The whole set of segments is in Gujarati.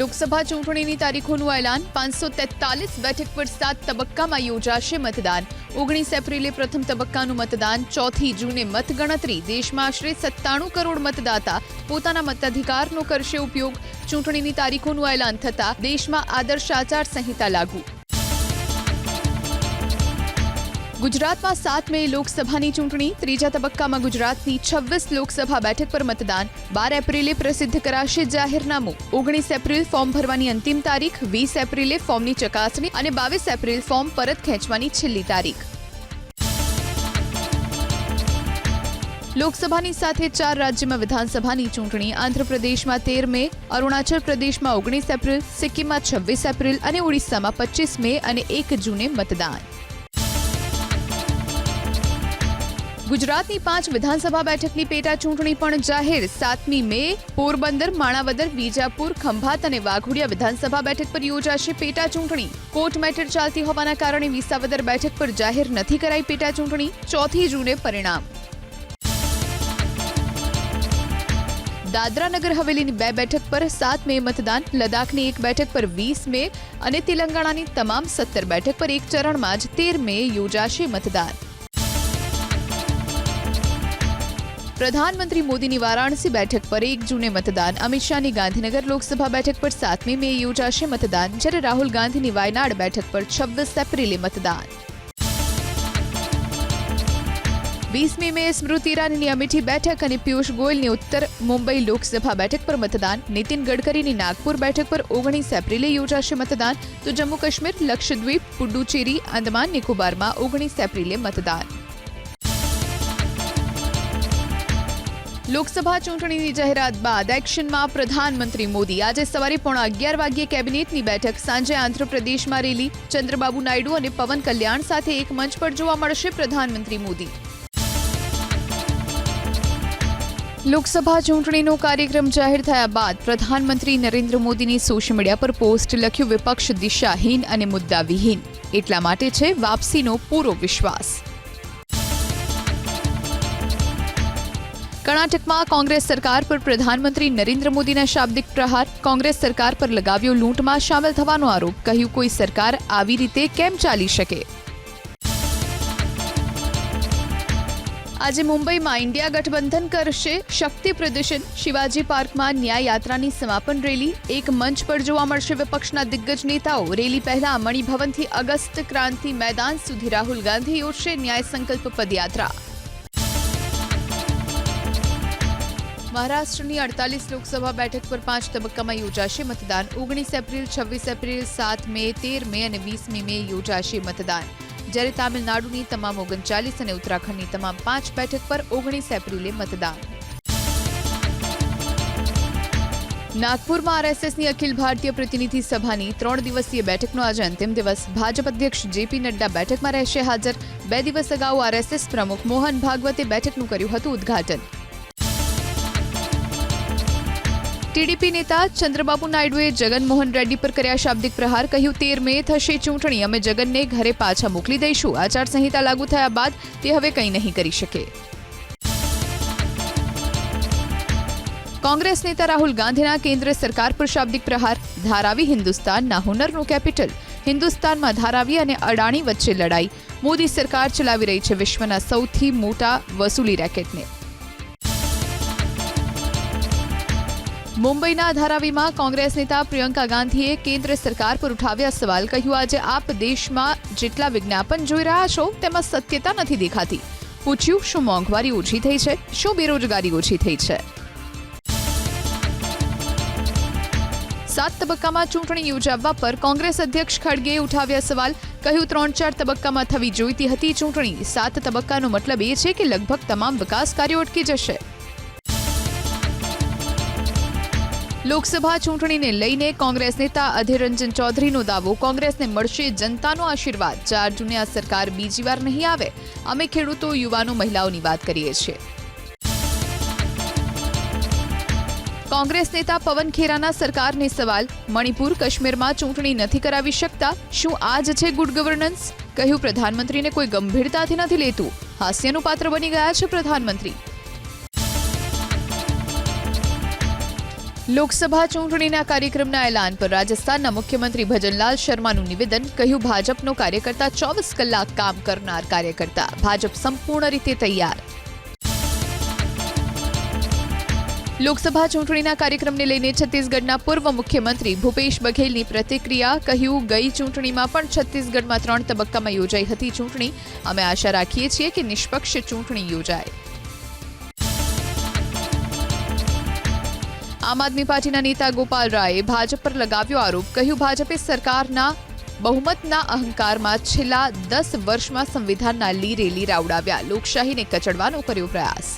લોકસભા ચૂંટણીની તારીખોનું એલાન. પાંચસો તેતાલીસ બેઠક પર સાત તબક્કામાં યોજાશે મતદાન. ઓગણીસ એપ્રિલે પ્રથમ તબક્કાનું મતદાન, ચોથી જૂને મતગણતરી. દેશમાં આશરે સત્તાણું કરોડ મતદાતા પોતાના મતાધિકારનો કરશે ઉપયોગ. ચૂંટણીની તારીખોનું એલાન થતાં દેશમાં આદર્શ આચાર સંહિતા લાગુ. ગુજરાતમાં સાત મે લોકસભાની ચૂંટણી, ત્રીજા તબક્કામાં ગુજરાતની છવ્વીસ લોકસભા બેઠક પર મતદાન, બાર એપ્રિલે પ્રસિદ્ધ કરાશે જાહેરનામું. ઓગણીસ એપ્રિલ ફોર્મ ભરવાની અંતિમ તારીખ, વીસ એપ્રિલે ફોર્મની ચકાસણી અને બાવીસ એપ્રિલ ફોર્મ પરત ખેંચવાની છેલ્લી તારીખ. લોકસભાની સાથે ચાર રાજ્યમાં વિધાનસભાની ચૂંટણી, આંધ્રપ્રદેશમાં તેર મે, અરુણાચલ પ્રદેશમાં ઓગણીસ એપ્રિલ, સિક્કિમમાં છવ્વીસ એપ્રિલ અને ઓડિશામાં પચીસ મે અને એક જૂને મતદાન. ગુજરાતની પાંચ વિધાનસભા બેઠકની પેટા ચૂંટણી પણ જાહેર. સાતમી મે પોરબંદર, માણાવદર વિજાપુર ખંભાત અને વાઘોડિયા વિધાનસભા બેઠક પર યોજાશે પેટા ચૂંટણી. કોર્ટ મેટર ચાલતી હોવાના કારણે વિસાવદર બેઠક પર જાહેર નથી કરાઈ પેટા ચૂંટણી. ચોથી જૂને પરિણામ. દાદરા નગર હવેલીની બે બેઠક પર સાત મે મતદાન, લદ્દાખની એક બેઠક પર વીસ મે અને તેલંગાણાની તમામ સત્તર બેઠક પર એક ચરણમાં જ તેર મે યોજાશે મતદાન. પ્રધાનમંત્રી મોદીની વારાણસી બેઠક પર એક જૂને મતદાન. અમિત શાહની ગાંધીનગર લોકસભા બેઠક પર સાતમી મે યોજાશે મતદાન, જ્યારે રાહુલ ગાંધીની વાયનાડ બેઠક પર છવ્વીસ એપ્રિલે મતદાન. વીસમી મે સ્મૃતિ ઈરાનીની અમેઠી બેઠક અને પિયુષ ગોયલની ઉત્તર મુંબઈ લોકસભા બેઠક પર મતદાન. નીતિન ગડકરીની નાગપુર બેઠક પર ઓગણીસ એપ્રિલે યોજાશે મતદાન. તો જમ્મુ કાશ્મીર, લક્ષદ્વીપ, પુડુચેરી, આંદમાન, નિકોબારમાં ઓગણીસ એપ્રિલે મતદાન. લોકસભા ચૂંટણીની જાહેરાત બાદ એક્શનમાં પ્રધાનમંત્રી મોદી. આજે સવારે પોણા અગિયાર વાગ્યે કેબિનેટની બેઠક. સાંજે આંધ્રપ્રદેશમાં રેલી. ચંદ્રબાબુ નાયડુ અને પવન કલ્યાણ સાથે એક મંચ પર જોવા મળશે પ્રધાનમંત્રી મોદી. લોકસભા ચૂંટણીનો કાર્યક્રમ જાહેર થયા બાદ પ્રધાનમંત્રી નરેન્દ્ર મોદીની સોશિયલ મીડિયા પર પોસ્ટ લખ્યું, વિપક્ષ દિશાહીન અને મુદ્દાવિહીન. એટલા માટે છે વાપસીનો પૂરો વિશ્વાસ. કર્ણાટકમાં કોંગ્રેસ સરકાર પર પ્રધાનમંત્રી નરેન્દ્ર મોદીના શાબ્દિક પ્રહાર, કોંગ્રેસ સરકાર પર લગાવ્યો લૂંટમાં સામેલ થવાનો આરોપ, કહ્યું કોઈ સરકાર આવી રીતે કેમ ચાલી શકે? આજે મુંબઈમાં ઇન્ડિયા ગઠબંધન કરશે શક્તિ પ્રદર્શન, શિવાજી પાર્કમાં ન્યાય યાત્રાની સમાપન રેલી, એક મંચ પર જોવા મળશે વિપક્ષના દિગ્ગજ નેતાઓ, રેલી પહેલા મણિભવનથી અગસ્ત ક્રાંતિ મેદાન સુધી રાહુલ ગાંધી યોજશે ન્યાય સંકલ્પ પદયાત્રા. મહારાષ્ટ્રની અડતાલીસ લોકસભા બેઠક પર પાંચ તબક્કામાં યોજાશે મતદાન. ઓગણીસ એપ્રિલ, છવ્વીસ એપ્રિલ, સાત મે, તેર મે અને વીસમી મે યોજાશે મતદાન. જ્યારે તામિલનાડુની તમામ ઓગણચાલીસ અને ઉત્તરાખંડની તમામ પાંચ બેઠક પર ઓગણીસ એપ્રિલે મતદાન. નાગપુરમાં આરએસએસની અખિલ ભારતીય પ્રતિનિધિ સભાની ત્રણ દિવસીય બેઠકનો આજે અંતિમ દિવસ. ભાજપ અધ્યક્ષ જેપી નડ્ડા બેઠકમાં રહેશે હાજર. બે દિવસ અગાઉ આરએસએસ પ્રમુખ મોહન ભાગવતે બેઠકનું કર્યું હતું ઉદ્ઘાટન. ટીડીપી નેતા ચંદ્રબાબુ નાયડુએ જગનમોહન રેડ્ડી પર કર્યા શાબ્દિક પ્રહાર, કહ્યું, તેર મે થશે ચૂંટણી. અમે જગનને ઘરે પાછા મોકલી દઈશું. આચારસંહિતા લાગુ થયા બાદ તે હવે કંઈ નહીં કરી શકે. કોંગ્રેસ નેતા રાહુલ ગાંધીના કેન્દ્ર સરકાર પર શાબ્દિક પ્રહાર, ધારાવી હિન્દુસ્તાનના હુનરનું કેપિટલ. હિન્દુસ્તાનમાં ધારાવી અને અડાણી વચ્ચે લડાઈ. મોદી સરકાર ચલાવી રહી છે વિશ્વના સૌથી મોટા વસૂલી રેકેટને. મુંબઈના ધારાવીમાં કોંગ્રેસ નેતા પ્રિયંકા ગાંધીએ કેન્દ્ર સરકાર પર ઉઠાવ્યા સવાલ કહ્યું, આજે આપ દેશમાં જેટલા વિજ્ઞાપન જોઈ રહ્યા છો, તેમાં સત્યતા નથી દેખાતી. પૂછ્યું, શું મોંઘવારી ઓછી થઈ છે? શું બેરોજગારી ઓછી થઈ છે? સાત તબક્કામાં ચૂંટણી યોજાવવા પર કોંગ્રેસ અધ્યક્ષ ખડગેએ ઉઠાવ્યા સવાલ. કહ્યું ત્રણ ચાર તબક્કામાં થવી જોઈતી હતી ચૂંટણી. સાત તબક્કાનો મતલબ એ છે કે લગભગ તમામ વિકાસ કાર્યો અટકી જશે. લોકસભા ચૂંટણીને લઈને કોંગ્રેસ નેતા અધીર રંજન ચૌધરીનો દાવો. કોંગ્રેસને મળશે જનતાનો આશીર્વાદ. ચાર જૂને આ સરકાર બીજી વાર નહીં આવે. અમે ખેડૂતો, યુવાનો, મહિલાઓની વાત કરીએ છીએ. કોંગ્રેસ નેતા પવન ખેરાના સરકારને સવાલ. મણિપુર, કાશ્મીરમાં ચૂંટણી નથી કરાવી શકતા. શું આ જ છે ગુડ ગવર્નન્સ કહ્યું પ્રધાનમંત્રીને કોઈ ગંભીરતાથી નથી લેતું. હાસ્યનું પાત્ર બની ગયા છે પ્રધાનમંત્રી. લોકસભા ચૂંટણીના કાર્યક્રમના એલાન પર રાજસ્થાનના મુખ્યમંત્રી ભજનલાલ શર્માનું નિવેદન, કહ્યું ભાજપનો કાર્યકર્તા ચોવીસ કલાક કામ કરનાર કાર્યકર્તા. ભાજપ સંપૂર્ણ રીતે તૈયાર. લોકસભા ચૂંટણીના કાર્યક્રમને લઈને છત્તીસગઢના પૂર્વ મુખ્યમંત્રી ભૂપેશ બઘેલની પ્રતિક્રિયા, કહ્યું, ગઈ ચૂંટણીમાં પણ છત્તીસગઢમાં ત્રણ તબક્કામાં યોજાઈ હતી ચૂંટણી. અમે આશા રાખીએ છીએ કે નિષ્પક્ષ ચૂંટણી યોજાય. આમ આદમી પાર્ટીના નેતા ગોપાલ રાયે ભાજપ પર લગાવ્યો આરોપ. કહ્યું, ભાજપે સરકારના બહુમતના અહંકારમાં છેલ્લા દસ વર્ષમાં સંવિધાનના લીરે રાવડાવ્યા લોકશાહીને કચડવાનો કર્યો પ્રયાસ.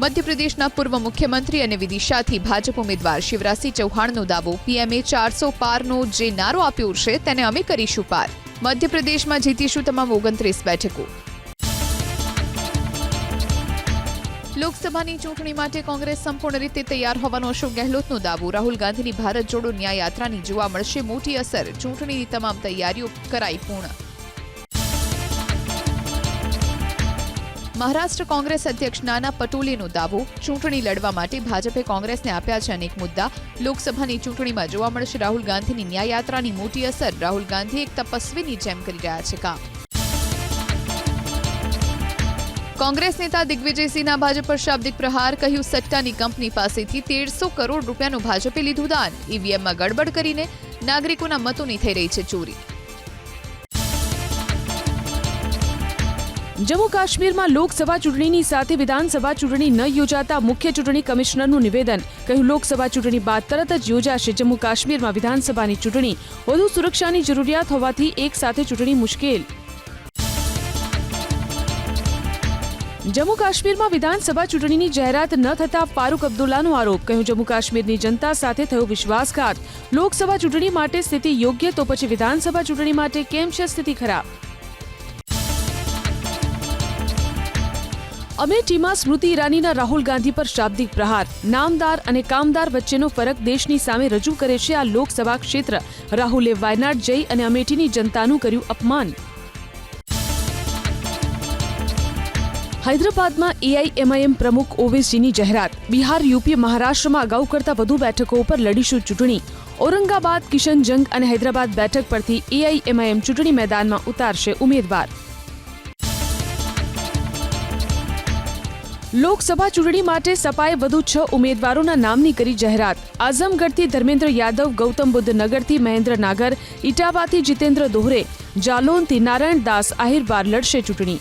મધ્યપ્રદેશના પૂર્વ મુખ્યમંત્રી અને વિદિશાથી ભાજપ ઉમેદવાર શિવરાજસિંહ ચૌહાણનો દાવો. પીએમએ ચારસો પારનો જે નારો આપ્યો છે, તેને અમે કરીશું પાર. મધ્યપ્રદેશમાં જીતીશું તમામ ઓગણત્રીસ બેઠકો. લોકસભાની ચૂંટણી માટે કોંગ્રેસ સંપૂર્ણ રીતે તૈયાર હોવાનો અશોક ગહેલોતનો દાવો. રાહુલ ગાંધીની ભારત જોડો ન્યાય યાત્રાની જોવા મળશે મોટી અસર. ચૂંટણીની તમામ તૈયારીઓ કરાઈ પૂર્ણ. મહારાષ્ટ્ર કોંગ્રેસ અધ્યક્ષ નાના પટોલેનો દાવો. ચૂંટણી લડવા માટે ભાજપે કોંગ્રેસને આપ્યા છે અનેક મુદ્દા. લોકસભાની ચૂંટણીમાં જોવા મળશે રાહુલ ગાંધીની ન્યાય યાત્રાની મોટી અસર. રાહુલ ગાંધી એક તપસ્વીની જેમ કરી રહ્યા છે કામ. કોંગ્રેસ નેતા દિગ્વિજયસિંહના ભાજપ પર શાબ્દિક પ્રહાર, કહ્યું સટ્ટાની કંપની પાસેથી તેરસો કરોડ રૂપિયાનું ભાજપે લીધું દાન. ઈવીએમમાં ગડબડ કરીને નાગરિકોના મતોની થઈ રહી છે ચોરી. જમ્મુ કાશ્મીરમાં લોકસભા ચૂંટણીની સાથે વિધાનસભા ચૂંટણી ન યોજાતા મુખ્ય ચૂંટણી કમિશનરનું નિવેદન, કહ્યું લોકસભા ચૂંટણી બાદ તરત જ યોજાશે જમ્મુ કાશ્મીરમાં વિધાનસભાની ચૂંટણી. વધુ સુરક્ષાની જરૂરિયાત હોવાથી એક સાથે ચૂંટણી મુશ્કેલ. જમ્મુ કાશ્મીરમાં વિધાનસભા ચૂંટણીની જાહેરાત ન થતા ફારૂક અબ્દુલ્લાનો આરોપ, કહ્યું જમ્મુ કાશ્મીરની જનતા સાથે થયો વિશ્વાસઘાત. લોકસભા ચૂંટણી માટે સ્થિતિ યોગ્ય તો પછી વિધાનસભા ચૂંટણી માટે કેમ છે સ્થિતિ ખરાબ? અમેઠીમાં સ્મૃતિ ઈરાનીના રાહુલ ગાંધી પર શાબ્દિક પ્રહાર. નામદાર અને કામદાર વચ્ચેનો ફરક દેશની સામે રજૂ કરે છે આ લોકસભા ક્ષેત્ર. રાહુલે વાયનાડ જઈ અને અમેઠીની જનતાનું કર્યું અપમાન. હૈદરાબાદમાં એઆઈએમઆઈએમ પ્રમુખ ઓવેસીની જાહેરાત. બિહાર, યુપી, મહારાષ્ટ્રમાં અગાઉ કરતા વધુ બેઠકો ઉપર લડીશું ચૂંટણી. ઔરંગાબાદ કિશનજંગ અને હૈદરાબાદ બેઠક પરથી એઆઈએમઆઈએમ ચૂંટણી મેદાનમાં ઉતારશે ઉમેદવાર. લોકસભા ચૂંટણી માટે સપાએ વધુ છ ઉમેદવારોના નામની કરી જાહેરાત. આઝમગઢથી ધર્મેન્દ્ર યાદવ, ગૌતમ બુદ્ધ નગરથી મહેન્દ્ર નાગર ઇટાવાથી જીતેન્દ્ર દોહરે જાલોનથી નારાયણ દાસ આહિરબાર લડશે ચૂંટણી.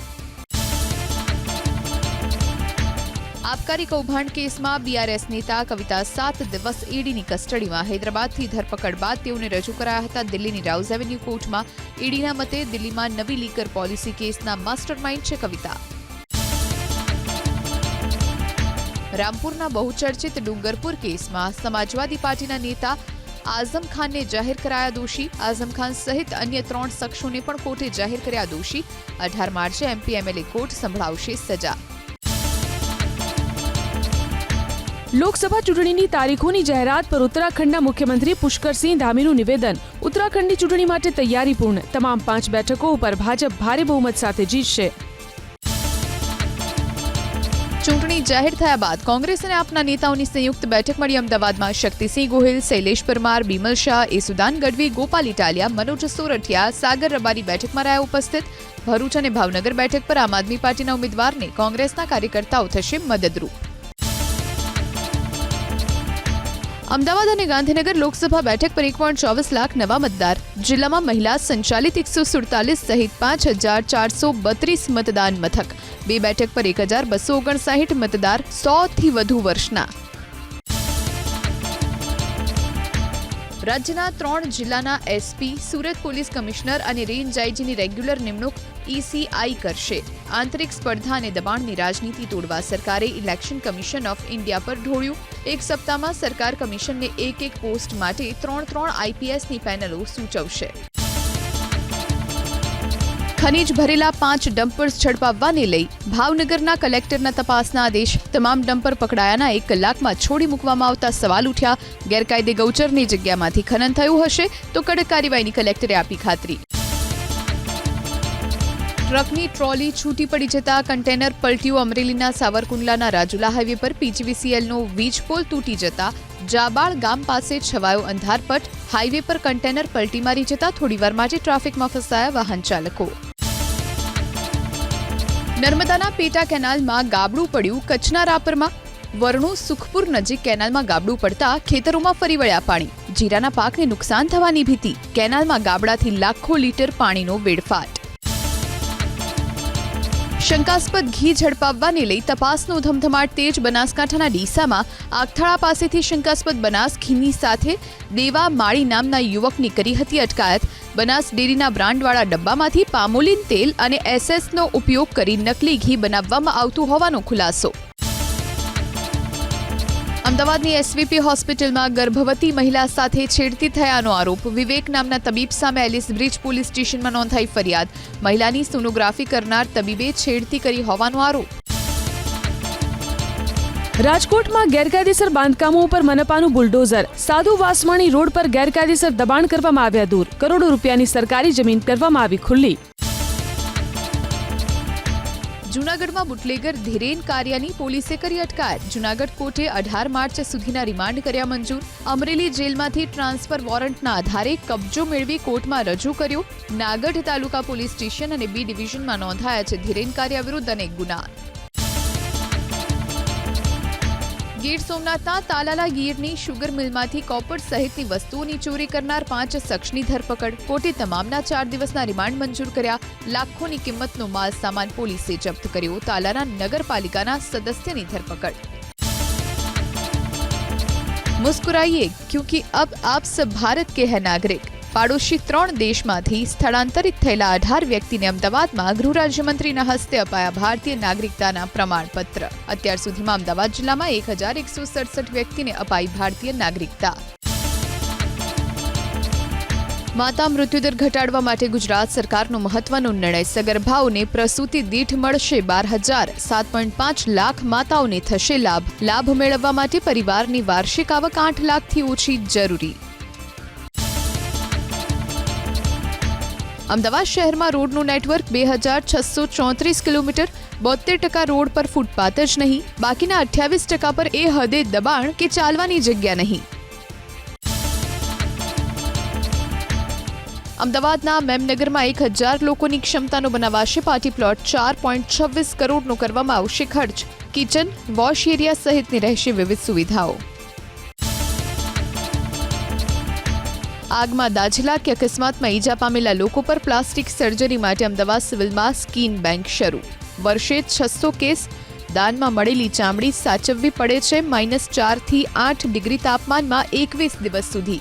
આબકારી કૌભાંડ કેસમાં બીઆરએસ નેતા કવિતા સાત દિવસ ઈડીની કસ્ટડીમાં. હૈદરાબાદથી ધરપકડ બાદ તેઓને રજૂ કરાયા હતા દિલ્હીની રાઉઝ એવન્યુ કોર્ટમાં. ઈડીના મતે દિલ્હીમાં નવી લીકર પોલિસી કેસના માસ્ટરમાઇન્ડ છે કવિતા. રામપુરના બહુચર્ચિત ડુંગરપુર કેસમાં સમાજવાદી પાર્ટીના નેતા આઝમ ખાનને જાહેર કરાયા દોષી. આઝમ ખાન સહિત અન્ય ત્રણ શખ્સોને પણ કોર્ટે જાહેર કર્યા દોષી. અઢાર માર્ચે એમપી, એમએલએ કોર્ટ સંભળાવશે સજા. લોકસભા ચૂંટણીની તારીખોની જાહેરાત પર ઉત્તરાખંડના મુખ્યમંત્રી પુષ્કરસિંહ ધામીનું નિવેદન. ઉત્તરાખંડની ચૂંટણી માટે તૈયારી પૂર્ણ તમામ પાંચ બેઠકો ઉપર ભાજપ ભારે બહુમત સાથે જીતશે. ચૂંટણી જાહેર થયા બાદ કોંગ્રેસ અને આપના નેતાઓની સંયુક્ત બેઠક મળી અમદાવાદમાં શક્તિસિંહ ગોહિલ, શૈલેષ પરમાર, બિમલ શાહ એસુદાન ગઢવી, ગોપાલ ઇટાલિયા, મનોજ સોરઠિયા, સાગર રબારી બેઠકમાં રહ્યા ઉપસ્થિત. ભરૂચ અને ભાવનગર બેઠક પર આમ આદમી પાર્ટીના ઉમેદવારને કોંગ્રેસના કાર્યકર્તાઓ થશે મદદરૂપ. અમદાવાદ અને ગાંધીનગર લોકસભા બેઠક પર એક પોઈન્ટ ચોવીસ લાખ નવા મતદાર. જિલ્લામાં મહિલા સંચાલિત એકસો સુડતાલીસ સહિત પાંચ હજાર ચારસો બત્રીસ મતદાન મથક. બે બેઠક પર એક હજાર બસો ઓગણસાઠ મતદાર સોથી વધુ વર્ષના. રાજ્યના ત્રણ જિલ્લાના એસપી, સુરત પોલીસ કમિશનર અને રેન્જ આઈજીની રેગ્યુલર નિમણૂક ઈસીઆઈ કરશે. આંતરિક સ્પર્ધા અને દબાણની રાજનીતિ તોડવા સરકારે ઇલેક્શન કમિશન ઓફ ઇન્ડિયા પર ઢોળ્યું. એક સપ્તાહમાં સરકાર કમિશનને એક એક પોસ્ટ માટે ત્રણ ત્રણ આઈપીએસની પેનલો સૂચવશે. ખનીજ ભરેલા પાંચ ડમ્પર્સ ઝડપાવવાને લઈ ભાવનગરના કલેક્ટરના તપાસના આદેશ તમામ ડમ્પર પકડાયાના એક કલાકમાં છોડી મૂકવામાં આવતા સવાલ ઉઠ્યા. ગેરકાયદે ગૌચરની જગ્યામાંથી ખનન થયું હશે તો કડક કાર્યવાહીની કલેક્ટરે આપી ખાતરી. ટ્રકની ટ્રોલી છૂટી પડી જતા કન્ટેનર પલટ્યું અમરેલીના સાવરકુંડલાના રાજુલા હાઈવે પર પીજીવીસીએલનો વીજ પોલ તૂટી જતા જાબાળ ગામ પાસે છવાયો અંધારપટ. હાઈવે પર કન્ટેનર પલટી મારી જતા થોડીવારમાં જ ટ્રાફિકમાં ફસાયા વાહન ચાલકો નર્મદાના પેટા કેનાલમાં ગાબડું પડ્યું કચ્છના રાપરમાં. વરણું સુખપુર નજીક કેનાલમાં ગાબડું પડતા ખેતરોમાં ફરી વળ્યા પાણી. જીરાના પાકને નુકસાન થવાની ભીતિ. કેનાલમાં ગાબડાથી લાખો લીટર પાણીનો વેડફાટ. શંકાસ્પદ ઘી ઝડપાવવાને લઈ તપાસનો ધમધમાટ તેજ બનાસકાંઠાના ડીસામાં આગથાળા પાસેથી શંકાસ્પદ બનાસ ઘીની સાથે દેવા માળી નામના યુવકની કરી હતી અટકાયત. બનાસ ડેરીના બ્રાન્ડવાળા ડબ્બામાંથી પામોલિન તેલ અને એસએસનો ઉપયોગ કરી નકલી ઘી બનાવવામાં આવતું હોવાનો ખુલાસો. અમદાવાદની એસવીપી હોસ્પિટલમાં ગર્ભવતી મહિલા સાથે છેડતી થયાનો આરોપ. વિવેક નામના તબીબ સામે એલિસ બ્રિજ પોલીસ સ્ટેશનમાં નોંધાઈ ફરિયાદ. મહિલાની સોનોગ્રાફી કરનાર તબીબે છેડતી કરી હોવાનો આરોપ. રાજકોટમાં ગેરકાયદેસર બાંધકામો ઉપર મનપાનું બુલડોઝર. સાધુ વાસવાણી રોડ પર ગેરકાયદેસર દબાણ કરવામાં આવ્યા દૂર. કરોડો રૂપિયાની સરકારી જમીન કરવામાં આવી ખુલ્લી. જૂનાગઢમાં બુટલેગર ધીરેન કારિયાની પોલીસે કરી અટકાયત. જૂનાગઢ કોર્ટે અઢાર માર્ચ સુધીના રિમાન્ડ કર્યા મંજૂર. અમરેલી જેલમાંથી ટ્રાન્સફર વોરંટના આધારે કબજો મેળવી કોર્ટમાં રજૂ કર્યો. નાગઢ તાલુકા પોલીસ સ્ટેશન અને બી ડિવિઝનમાં નોંધાયા છે ધીરેન કારિયા વિરુદ્ધ અનેક ગુના. ગીર સોમનાથના તાલાલા ગીરની શુગર મિલમાંથી કોપર સહિતની વસ્તુઓની ચોરી કરનાર પાંચ શખ્સની ધરપકડ. કોર્ટે તમામના ચાર દિવસના રિમાન્ડ મંજૂર કર્યા. લાખોની કિંમતનો માલ સામાન પોલીસે જપ્ત કર્યો. તાલાલા નગરપાલિકાના સદસ્યની ધરપકડ. મુસ્કુરાઈએ क्योंकि અબ આપ सब ભારત કે હૈ નાગરિક? પાડોશી ત્રણ દેશમાંથી સ્થળાંતરિત થયેલા અઢાર વ્યક્તિને અમદાવાદમાં ગૃહ રાજ્યમંત્રીના હસ્તે અપાયા ભારતીય નાગરિકતાના પ્રમાણપત્ર. અત્યાર સુધીમાં અમદાવાદ જિલ્લામાં એક હજાર એકસો સડસઠ વ્યક્તિને અપાઈ ભારતીય નાગરિકતા. માતા મૃત્યુદર ઘટાડવા માટે ગુજરાત સરકારનો મહત્વનો નિર્ણય. સગર્ભાઓને પ્રસૂતિ દીઠ મળશે બાર હજાર. સાત પોઈન્ટ પાંચ લાખ માતાઓને થશે લાભ. લાભ મેળવવા માટે પરિવારની વાર્ષિક આવક આઠ લાખથી ઓછી જરૂરી. અમદાવાદ શહેરમાં રોડનું નેટવર્ક બે હજાર છસો ચોત્રીસ કિલોમીટર બોતેર ટકા રોડ પર ફૂટપાથ જ નહીં. બાકીના અઠ્યાવીસ ટકા પર એ હદે દબાણ કે ચાલવાની જગ્યા નહીં. અમદાવાદના મેમનગરમાં એક હજાર લોકોની ક્ષમતાનો બનાવાશે પાર્ટી પ્લોટ. ચાર પોઈન્ટ છવ્વીસ કરોડનો કરવામાં આવશે ખર્ચ. કિચન, વોશ એરિયા સહિતની રહેશે વિવિધ સુવિધાઓ. આગમાં દાઝેલા કે અકસ્માતમાં ઈજા પામેલા લોકો પર પ્લાસ્ટિક સર્જરી માટે અમદાવાદ સિવિલમાં સ્કીન બેંક શરૂ. વર્ષે છસો કેસ, દાનમાં મળેલી ચામડી સાચવવી પડે છે માઇનસ ચારથી આઠ ડિગ્રી તાપમાનમાં એકવીસ દિવસ સુધી.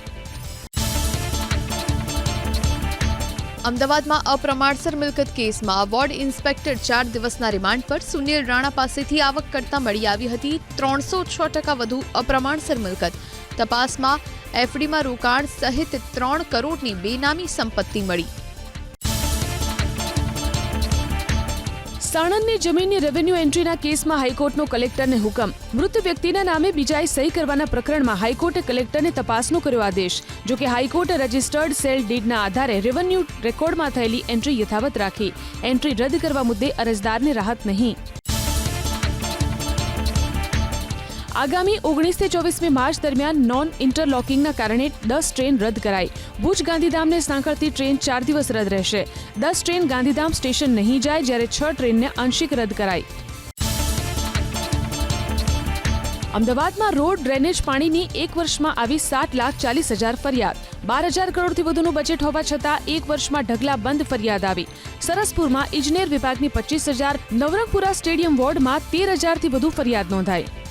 અમદાવાદમાં અપ્રમાણસર મિલકત કેસમાં વોર્ડ ઇન્સ્પેક્ટર ચાર દિવસના રિમાન્ડ પર સુનિલ રાણા પાસેથી આવક કરતા મળી આવી હતી ત્રણસો છ ટકા વધુ અપ્રમાણસર મિલકત. તપાસમાં એફડીમાં રોકાણ સહિત ત્રણ કરોડની બેનામી સંપત્તિ મળી. સાણંદની જમીનની રેવન્યુ એન્ટ્રીના કેસમાં હાઈકોર્ટનો કલેક્ટરને હુકમ. મૃત વ્યક્તિના નામે બીજાએ સહી કરવાના પ્રકરણમાં હાઈકોર્ટે કલેક્ટરને તપાસનો કર્યો આદેશ. જો કે હાઈકોર્ટે રજિસ્ટર્ડ સેલ ડીડના આધારે રેવન્યુ રેકોર્ડમાં થયેલી એન્ટ્રી યથાવત રાખી. એન્ટ્રી રદ કરવા મુદ્દે અરજદારને રાહત નહીં. આગામી ઓગણીસથી ચોવીસમી માર્ચ દરમિયાન નોન ઇન્ટરલોકિંગના કારણે દસ ટ્રેન રદ કરાઈ. ભુજ ગાંધીધામને સાંકળતી ટ્રેન ચાર દિવસ રદ રહેશે. દસ ટ્રેન ગાંધીધામ સ્ટેશન નહીં જાય જ્યારે છ ટ્રેનને આંશિક રદ કરાઈ. અમદાવાદમાં રોડ ડ્રેનેજ પાણીની એક વર્ષમાં આવી સાત લાખ ચાલીસ હજાર ફરિયાદ. બાર હજાર કરોડથી વધુનું બજેટ હોવા છતાં એક વર્ષમાં ઢગલા બંધ ફરિયાદ આવી. સરસપુરમાં ઇજનેર વિભાગની પચીસ હજાર નવરંગપુરા સ્ટેડિયમ વોર્ડમાં તેર હજારથી વધુ ફરિયાદ નોંધાઈ.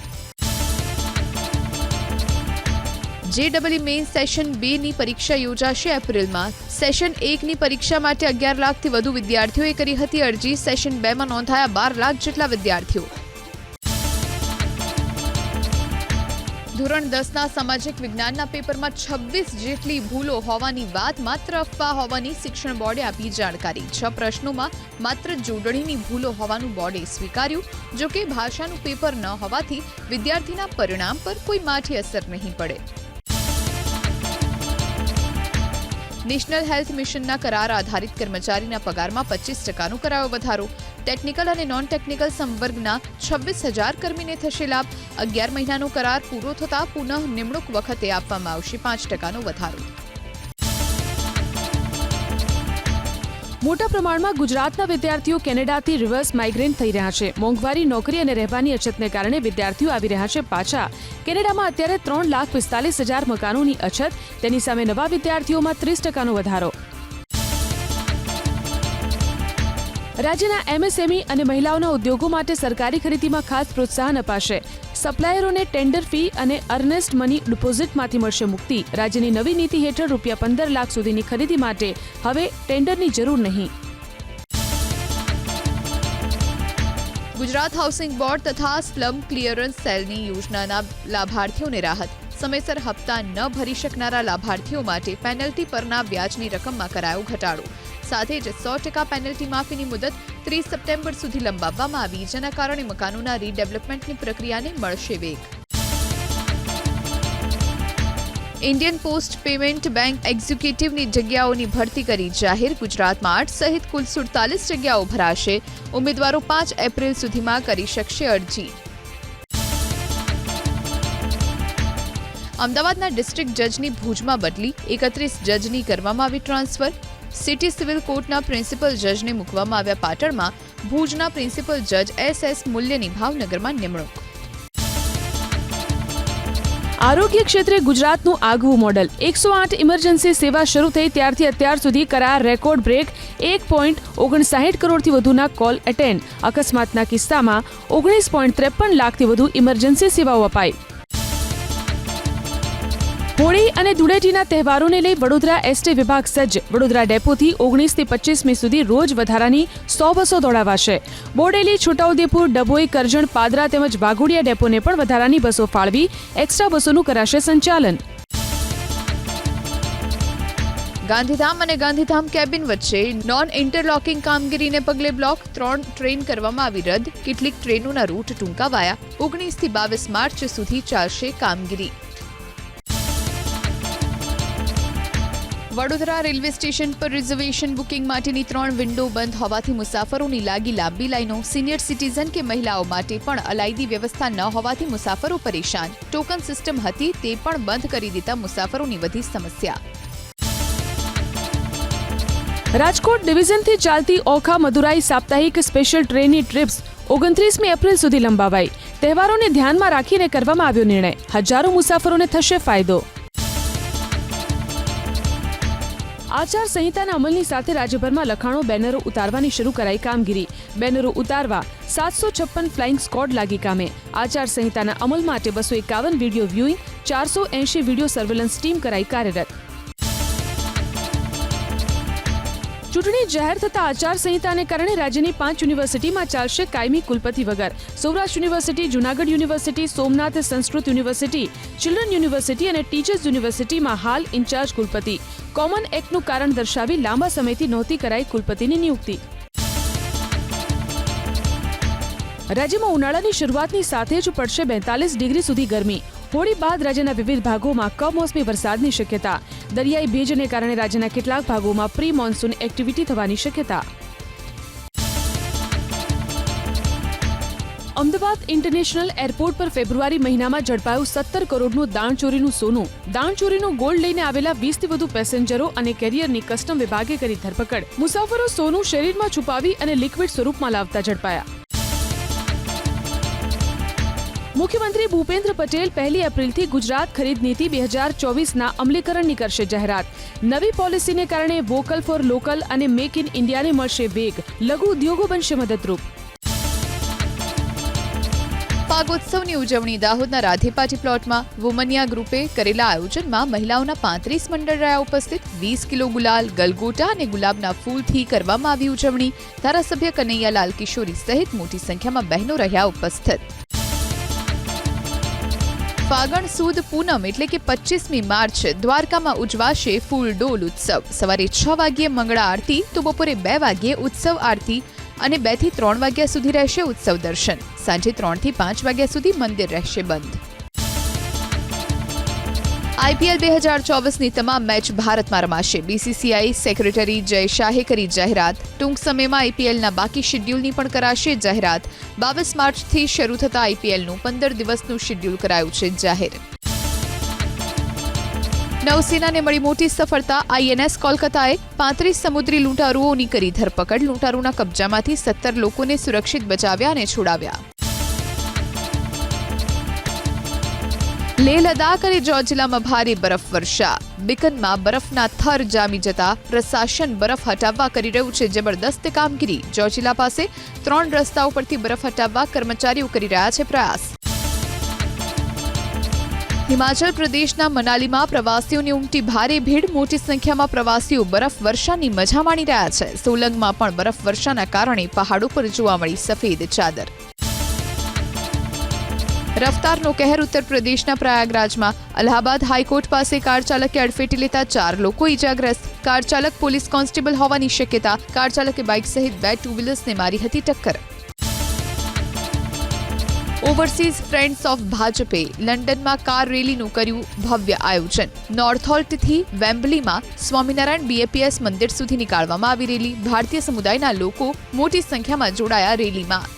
જેડબલઈ મેઇન સેશન બે ની પરીક્ષા યોજાશે એપ્રિલમાં. સેશન એકની પરીક્ષા માટે અગિયાર લાખથી વધુ વિદ્યાર્થીઓએ કરી હતી અરજી. સેશન બેમાં નોંધાયા બાર લાખ જેટલા વિદ્યાર્થીઓ. ધોરણ દસના સામાજિક વિજ્ઞાનના પેપરમાં છવ્વીસ જેટલી ભૂલો હોવાની વાત માત્ર અફવા હોવાની શિક્ષણ બોર્ડે આપી જાણકારી. છ પ્રશ્નોમાં માત્ર જોડણીની ભૂલો હોવાનું બોર્ડે સ્વીકાર્યું. જો કે ભાષાનું પેપર ન હોવાથી વિદ્યાર્થીના પરિણામ પર કોઈ માઠી અસર નહીં પડે. નેશનલ હેલ્થ મિશનના કરાર આધારિત કર્મચારીના પગારમાં પચીસ ટકાનો કરાયો વધારો. ટેકનિકલ અને નોન ટેકનિકલ સંવર્ગના છવ્વીસ હજાર કર્મીને થશે લાભ. અગિયાર મહિનાનો કરાર પૂરો થતાં પુનઃ નિમણૂક વખતે આપવામાં આવશે પાંચ ટકાનો વધારો. મોટા પ્રમાણમાં ગુજરાતના વિદ્યાર્થીઓ કેનેડાથી રિવર્સ માઇગ્રેન્ટ થઈ રહ્યા છે. મોંઘવારી, નોકરી અને રહેવાની અછતને કારણે વિદ્યાર્થીઓ આવી રહ્યા છે પાછા. કેનેડામાં અત્યારે ત્રણ લાખ પિસ્તાલીસ હજાર મકાનોની અછત. તેની સામે નવા વિદ્યાર્થીઓમાં ત્રીસ ટકાનો વધારો. રાજ્યના એમએસએમઈ અને મહિલાઓના ઉદ્યોગો માટે સરકારી ખરીદીમાં ખાસ પ્રોત્સાહન અપાશે. સપ્લાયરોને ટેન્ડર ફી અને અર્નેસ્ટ મની ડિપોઝિટમાંથી મળશે મુક્તિ. રાજ્યની નવી નીતિ હેઠળ રૂપિયા પંદર લાખ સુધીની ખરીદી માટે હવે ટેન્ડરની જરૂર નહીં. ગુજરાત હાઉસિંગ બોર્ડ તથા સ્લમ ક્લિયરન્સ સેલની યોજનાના લાભાર્થીઓને રાહત. સમયસર હપ્તા ન ભરી શકનારા લાભાર્થીઓ માટે પેનલ્ટી પરના વ્યાજની રકમમાં કરાયો ઘટાડો. સાથે જ સો ટકા પેનલ્ટી માફીની મુદત ત્રીસ સપ્ટેમ્બર સુધી લંબાવવામાં આવી, જેના કારણે મકાનોના રીડેવલપમેન્ટની પ્રક્રિયાને મળશે વેગ. ઇન્ડિયન પોસ્ટ પેમેન્ટ બેંક એક્ઝિક્યુટિવની જગ્યાઓની ભરતી કરી જાહેર, ગુજરાતમાં આઠ સહિત કુલ સુડતાલીસ જગ્યાઓ ભરાશે. ઉમેદવારો પાંચ એપ્રિલ સુધીમાં કરી શકશે અરજી. અમદાવાદના ડિસ્ટ્રિક્ટ જજની ભુજમાં બદલી એકત્રીસ જજની કરવામાં આવી ટ્રાન્સફર. સિટી સિવિલ કોર્ટના પ્રિન્સિપલ જજને મૂકવામાં આવ્યા પાટણમાં ભુજના પ્રિન્સિપલ જજ એસ એસ મૂલ્યની ભાવનગરમાં નિમણૂક. આરોગ્ય ક્ષેત્રે ગુજરાતનું આગવું મોડલ. એકસો આઠ ઇમરજન્સી સેવા શરૂ થઈ ત્યારથી અત્યાર સુધી કરાર રેકોર્ડ બ્રેક એક પોઈન્ટ ઓગણસાઠ કરોડથી વધુના કોલ એટેન્ડ. અકસ્માતના કિસ્સામાં ઓગણીસ પોઈન્ટ ત્રેપન લાખથી વધુ ઇમરજન્સી સેવાઓ અપાઈ. હોળી અને ધૂળેટીના તહેવારોને લઈ વડોદરા એસટી વિભાગ સજ્જ. વડોદરા ડેપોથી ઓગણીસથી પચીસમી સુધી રોજ વધારાની સો બસો દોડાવાશે. બોડેલી, છોટાઉદેપુર, ડભોઈ, કરજણ, પાદરા તેમજ વાઘોડિયા ડેપોને પણ વધારાની બસો ફાળવી એક્સ્ટ્રા બસોનું કરાશે સંચાલન. ગાંધીધામ અને ગાંધીધામ કેબિન વચ્ચે નોન ઇન્ટરલોકિંગ કામગીરીને પગલે બ્લોક ત્રણ ટ્રેન કરવામાં આવી રદ. કેટલીક ટ્રેનોના રૂટ ટૂંકાવાયા. ઓગણીસથી બાવીસ માર્ચ સુધી ચાલશે કામગીરી. વડોદરા રેલવે સ્ટેશન પર રિઝર્વેશન બુકિંગ માટેની ત્રણ વિન્ડો બંધ હોવાથી મુસાફરોની લાગી લાંબી લાઈનો. સિનિયર સિટીઝન કે મહિલાઓ માટે પણ અલાયદી વ્યવસ્થા ન હોવાથી મુસાફરો પરેશાન. ટોકન સિસ્ટમ હતી તે પણ બંધ કરી દેતા મુસાફરોની વધી સમસ્યા. રાજકોટ ડિવિઝનથી ચાલતી ઓખા મદુરાઈ સાપ્તાહિક સ્પેશિયલ ટ્રેનની ટ્રીપ્સ ઓગણત્રીસમી એપ્રિલ સુધી લંબાવાઈ. તહેવારોને ધ્યાનમાં રાખીને કરવામાં આવ્યો નિર્ણય. હજારો મુસાફરોને થશે ફાયદો. આચાર સંહિતાના અમલની સાથે રાજ્યભરમાં લખાણો, બેનરો ઉતારવાની શરૂ કરાઈ કામગીરી. બેનરો ઉતારવા સાતસો છપ્પન ફ્લાઇંગ સ્કોડ લાગી કામે. આચાર સંહિતાના અમલ માટે બસો એકાવન વીડિયો વ્યુઇંગ, ચારસો એંશી વીડિયો સર્વેલન્સ ટીમ કરાઈ કાર્યરત. ચૂંટણી જાહેર થતા આચાર સંહિતાને કારણે રાજ્યની પાંચ યુનિવર્સિટીમાં ચાલશે કાયમી કુલપતિ વગર. Saurashtra university, Junagadh university, Somnath Sanskrit university children university અને ટીચર્સ યુનિવર્સિટીમાં હાલ ઇન્ચાર્જ કુલપતિ. કોમન એક્ટનું કારણ દર્શાવી લાંબા સમયથી નહોતી કરાઈ કુલપતિની નિયુક્તિ. રાજ્યમાં ઉનાળાની શરૂઆતની સાથે જ પડશે બેતાલીસ ડિગ્રી સુધી ગરમી. હોળી બાદ રાજ્યના વિવિધ ભાગોમાં કમોસમી વરસાદની શક્યતા. દરિયાઈ ભેજને કારણે રાજ્યના કેટલાક ભાગોમાં પ્રી મોન્સૂન એક્ટિવિટી થવાની શક્યતા. અમદાવાદ ઇન્ટરનેશનલ એરપોર્ટ પર ફેબ્રુઆરી મહિનામાં ઝડપાયું સત્તર કરોડનું દાણચોરીનું સોનું. દાણચોરીનું ગોલ્ડ લઈને આવેલા વીસથી વધુ પેસેન્જરો અને કેરિયરની કસ્ટમ વિભાગે કરી ધરપકડ. મુસાફરો સોનું શરીરમાં છુપાવી અને લિક્વિડ સ્વરૂપમાં લાવતા ઝડપાયા. મુખ્યમંત્રી ભૂપેન્દ્ર પટેલ પહેલી એપ્રિલથી ગુજરાત ખરીદ નીતિ બે હજાર ચોવીસના અમલીકરણની કરશે જાહેરાત. નવી પોલિસીને કારણે વોકલ ફોર લોકલ અને મેક ઇન ઇન્ડિયાને મળશે વેગ. લઘુ ઉદ્યોગો બનશે મદદરૂપ. પાગોત્સવની ઉજવણી દાહોદના રાધેપાટી પ્લોટમાં વુમનિયા ગ્રુપે કરેલા આયોજનમાં મહિલાઓના પાંત્રીસ મંડળ રહ્યા ઉપસ્થિત, વીસ કિલો ગુલાલ, ગલગોટા અને ગુલાબના ફૂલથી કરવામાં આવી ઉજવણી. ધારાસભ્ય કનૈયાલાલ કિશોરી સહિત મોટી સંખ્યામાં બહેનો રહ્યા ઉપસ્થિત. ફાગણ સુદ પૂનમ એટલે કે પચીસમી માર્ચ દ્વારકામાં ઉજવાશે ફૂલ ડોલ ઉત્સવ. સવારે છ વાગ્યે મંગળા આરતી, તો બપોરે બે વાગ્યે ઉત્સવ આરતી અને બેથી ત્રણ વાગ્યા સુધી રહેશે ઉત્સવ દર્શન. સાંજે ત્રણથી પાંચ વાગ્યા સુધી મંદિર રહેશે બંધ. આઈપીએલ બે હજાર ચોવીસની તમામ મેચ ભારતમાં રમાશે. બીસીસીઆઈ સેક્રેટરી જય શાહે કરી જાહેરાત. ટૂંક સમયમાં આઈપીએલના બાકી શેડ્યુલની પણ કરાશે જાહેરાત. બાવીસ માર્ચથી શરૂ થતા આઈપીએલનું પંદર દિવસનું શેડ્યુલ કરાયું છે જાહેર. નૌસેનાને મળી મોટી સફળતા. આઈએનએસ કોલકાતાએ પાંત્રીસ સમુદ્રી લૂંટારુઓની કરી ધરપકડ. લૂંટારૂના કબજામાંથી સત્તર લોકોને સુરક્ષિત બચાવ્યા અને છોડાવ્યા. લેહ લદાખ અને જોર્જિલામાં ભારે બરફ વર્ષા. બિકનમાં બરફના થર જામી જતા પ્રશાસન બરફ હટાવવા કરી રહ્યું છે. જબરદસ્ત કામગીરી. જોર્જિલા પાસે ત્રણ રસ્તાઓ પરથી બરફ હટાવવા કર્મચારીઓ કરી રહ્યા છે પ્રયાસ. હિમાચલ પ્રદેશના મનાલીમાં પ્રવાસીઓની ઉમટી ભારે ભીડ. મોટી સંખ્યામાં પ્રવાસીઓ બરફ વર્ષાની મજા માણી રહ્યા છે. સોલંગમાં પણ બરફ વર્ષાના કારણે પહાડો પર જોવા મળી સફેદ ચાદર. રફતારનો કહેર ઉત્તર પ્રદેશના પ્રયાગરાજમાં. અલ્હાબાદ હાઈકોર્ટ પાસે કાર ચાલકે અડફેટી લેતા ચાર લોકો ઇજાગ્રસ્ત કાર ચાલક પોલીસ કોન્સ્ટેબલ હોવાની શક્યતા. કાર ચાલકે બાઇક સહિત બે ટુ વ્હીલર્સને મારી હતી ટક્કર. ઓવરસીઝ ફ્રેન્ડ્સ ઓફ ભાજપે લંડનમાં કાર રેલીનું કર્યું ભવ્ય આયોજન. નોર્થોલ્ટથી વેમ્બલીમાં સ્વામિનારાયણ બીએપીએસ મંદિર સુધી નીકાળવામાં આવી રેલી. ભારતીય સમુદાયના લોકો મોટી સંખ્યામાં જોડાયા રેલીમાં.